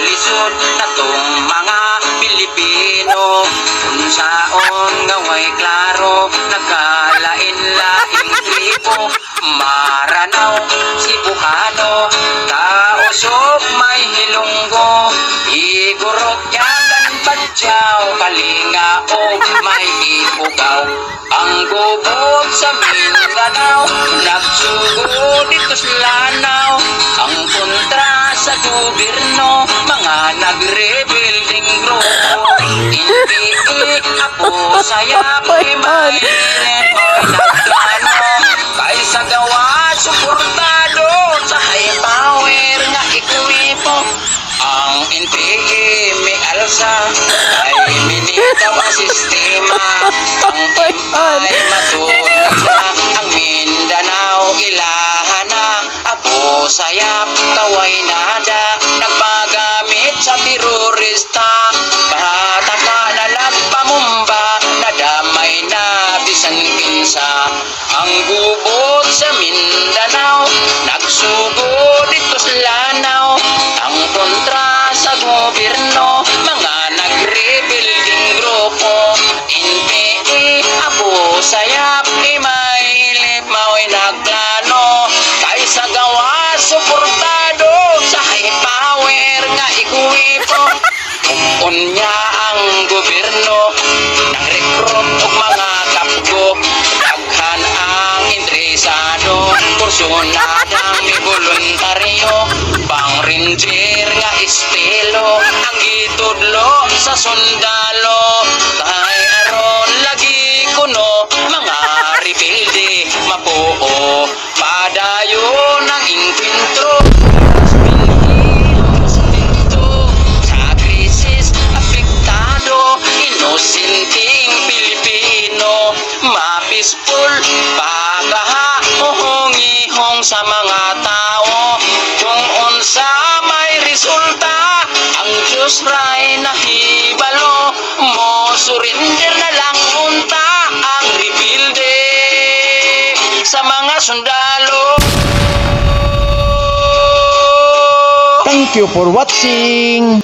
nasud natong mga Pilipino. Unsaon nga way klaro nagkalain-laing tribo Maranaw, Cebuano, Taosok, may hilonggo Igorot, Yagan, Badyaw, Kalinga o may ipugaw Ang gubot sa Mindanao Nagsugo dito sa Lanao. Ang kontra sa gobyerno Mga nag-rebuilding grupo Hindi apo sayap May rin mo'y nagplano Kaysa gawa suportado Sa high power nga ikwipo Ang NPA may alsa Ay minitaw ang sistema. Ang impay matulog na Ang Mindanao ilahan na Ako sayap kaway nada Nagpagamit sa terorista. Pahataka na lagpamumba Nadamay na bisan kinsa Ang gubot sa Mindanao Nagsugo ikuwipo Unya ang gobyerno. Nang rekrut og mga kapgo Daghan ang interesado. Kursunadang may voluntaryo. Pang ranger nga estilo. Ang gitudlo sa sundalo. Kay aron lagi kuno Mga rebuilde mapuo Padayon ang inkwentro Pagaha Uhong-ihong sa mga tao. Kung unsa may resulta Ang Diyos ray nahibalo. Mo surrender na lang unta Ang rebuilde Sa mga sundalo. Thank you for watching.